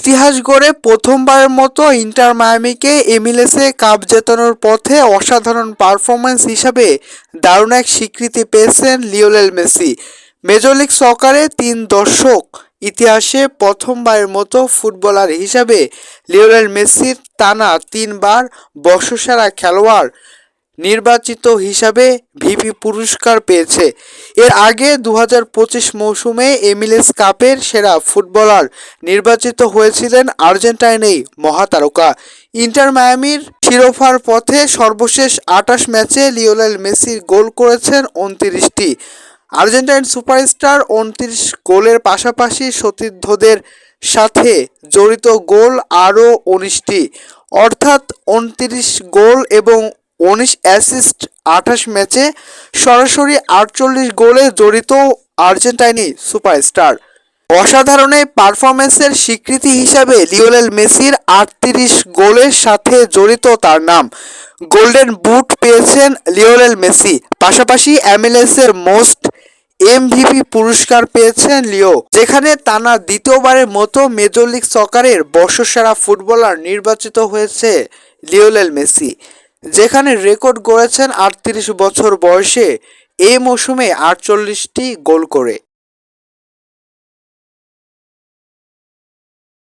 ইতিহাস গড়ে প্রথমবারের মতো ইন্টার মায়ামিকে এমএলএসে কাপ জেতানোর পথে অসাধারণ পারফরম্যান্স হিসাবে দারুণ এক স্বীকৃতি পেয়েছেন লিওনেল মেসি। মেজর লিগ সকারে তিন দর্শক ইতিহাসে প্রথমবারের মতো ফুটবলার হিসাবে লিওনেল মেসির টানা তিনবার বর্ষসেরা খেলোয়াড় নির্বাচিত হিসাবে ভিপি পুরস্কার পেয়েছে। এর আগে দু পঁচিশ মৌসুমে এমিলেস কাপের সেরা ফুটবলার নির্বাচিত হয়েছিলেন আর্জেন্টাইনেই মহাতারকা। ইন্টার মায়ামির শিরোফার পথে সর্বশেষ আটাশ ম্যাচে লিওনেল মেসি গোল করেছেন উনত্রিশটি। আর্জেন্টাইন সুপারস্টার উনত্রিশ গোলের পাশাপাশি সতীর্থদের সাথে জড়িত গোল আরও উনিশটি। অর্থাৎ উনত্রিশ গোল এবং উনিশ অ্যাসিস্ট আঠাশ ম্যাচে সরাসরি আটচল্লিশ গোলে জড়িত আর্জেন্টাইনি সুপারস্টার। অসাধারণ পারফরমেন্সের স্বীকৃতি হিসাবে লিওনেল মেসির আটত্রিশ গোলের সাথে জড়িত তার নাম। গোল্ডেন বুট পেয়েছেন লিওনেল মেসি। পাশাপাশি এমএলএস এর মোস্ট এমভিপি পুরস্কার পেয়েছেন লিও, যেখানে টানা দ্বিতীয়বারের মতো মেজর লিগ সকারের বর্ষসেরা ফুটবলার নির্বাচিত হয়েছে লিওনেল মেসি। যেখানে রেকর্ড গড়েছেন আটত্রিশ বছর বয়সে এ মৌসুমে আটচল্লিশটি গোল করে।